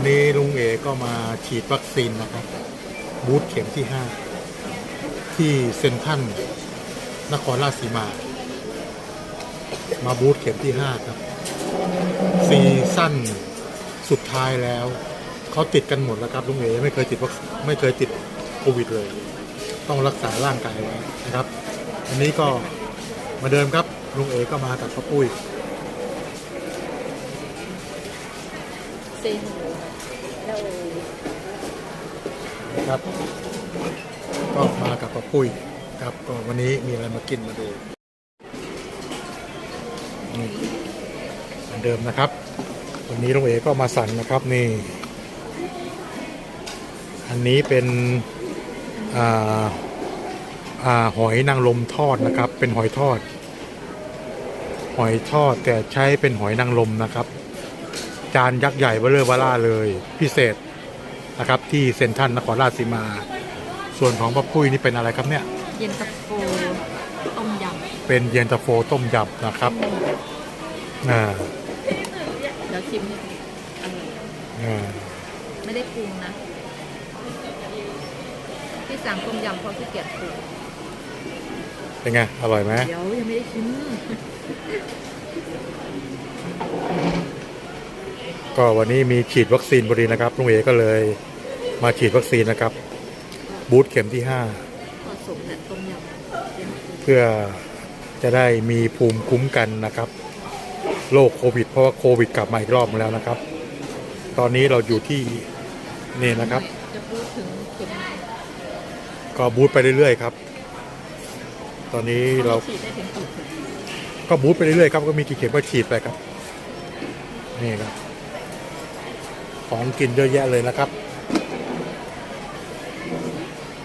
วันนี้ลุงเอก็มาฉีดวัคซีนนะครับ บูธเข็มที่ 5 ที่เซนทรัลนครราชสีมา มาบูธเข็มที่ 5 ครับ ซีซั่นสุดท้ายแล้ว เขาติดกันหมดแล้วครับลุงเอไม่เคยติดไม่เคยติดโควิดเลย ต้องรักษาร่างกายไว้นะครับ อันนี้ก็มาเดิมครับลุงเอก็มากับป้าปุ้ย ซนเราครับก็มากับป้าปุ้ยครับก็วันนี้มีอะไรมากินมาดูนี่เหมือนเดิมนะครับ วันนี้ลุงเอก็มาสั่งนะครับนี่ อันนี้เป็นอ่าอ่าหอยนางรมทอดนะครับ เป็นหอยทอด หอยทอดแต่ใช้เป็นหอยนางรมนะครับ จานยักษ์ใหญ่เบลเลอร์เบล่าเลยพิเศษนะครับที่เซ็นทรัลนครราชสีมา ส่วนของป้าปุ้ยนี่เป็นอะไรครับเนี่ย เย็นตาโฟต้มยเป็นเย็นตาโฟต้มยำนะครับอ่าำเดี๋ยวชิมให้ดูอร่อยอ่าไม่ได้ปรุงนะที่สั่งต้มยำเพราะขี้เกียจปรุงเป็นไง อร่อยไหมเดี๋ยวยังไม่ได้ชิม ก็วันนี้มีฉีดวัคซีนพอดีนะครับลุงเอก็เลยมาฉีดวัคซีนนะครับ บูธเข็มที่ผสมแต่ต้มยำเย็น5เพื่อจะได้มีภูมิคุ้มกันนะครับโรคโควิด เพราะว่าโควิดกลับมาอีกรอบแล้วนะครับ ตอนนี้เราอยู่ที่นี่นะครับ ก็บูธไปเรื่อยๆครับ ตอนนี้เราฉีดได้ถึงกี่เข็มก็บูธไปเรื่อยๆครับก็มีกี่เข็มก็ฉีดไปครับนี่ครับ ของกินเยอะแยะเลยนะครับ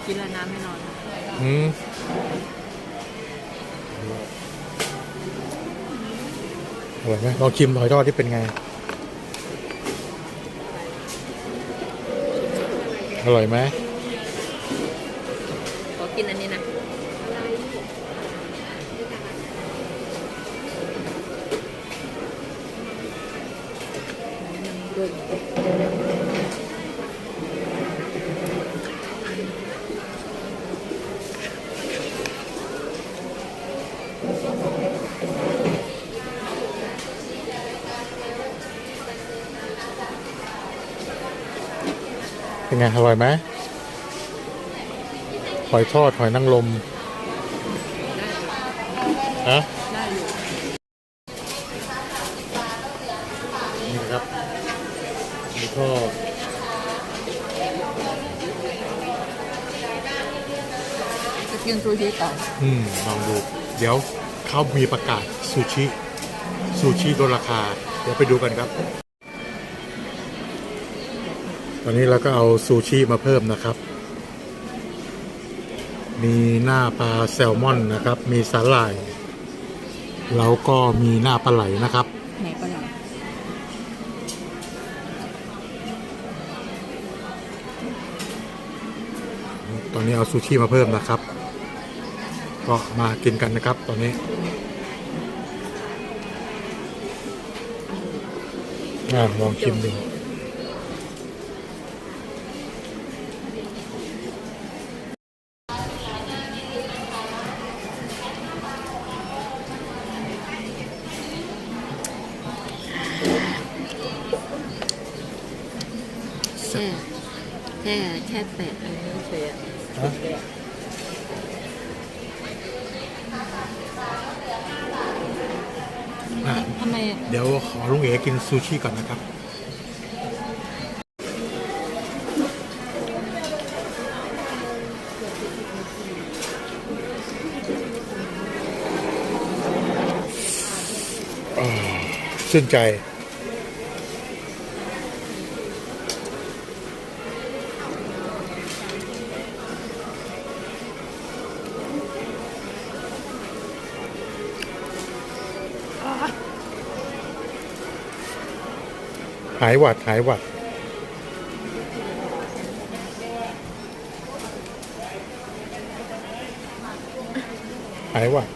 กินแล้วน้ำไม่นอนนะอืมอร่อยไหมลองชิมหอยทอดที่เป็นไง อร่อยไหมขอกินอันนี้นะ ยังเดินเป็นไงอร่อยไหมหอยทอดหอยนางรมฮะ ได้อยู่ นี่นะครับ หอยทอดจะกินซูชิต่ออืมลองดู เดี๋ยวเขามีประกาศซูชิซูชิลดราคา เดี๋ยวไปดูกันครับ ตอนนี้เราก็เอาซูชิมาเพิ่มนะครับ มีหน้าปลาแซลมอนนะครับ มีสาหร่าย แล้วก็มีหน้าปลาไหลนะครับ ไหนปลาไหล ตอนนี้เอาซูชิมาเพิ่มนะครับ ก็มากินกันนะครับ ตอนนี้อ่าลองชิมดูแซ่ แค่แค่แตะอันนี้เฉยฮะอะทำไมเดี๋ยวขอลุงเอ๋กินซูชิก่อนนะครับอ่าชื่นใจ หายหวัดหายหวัด หายหวัด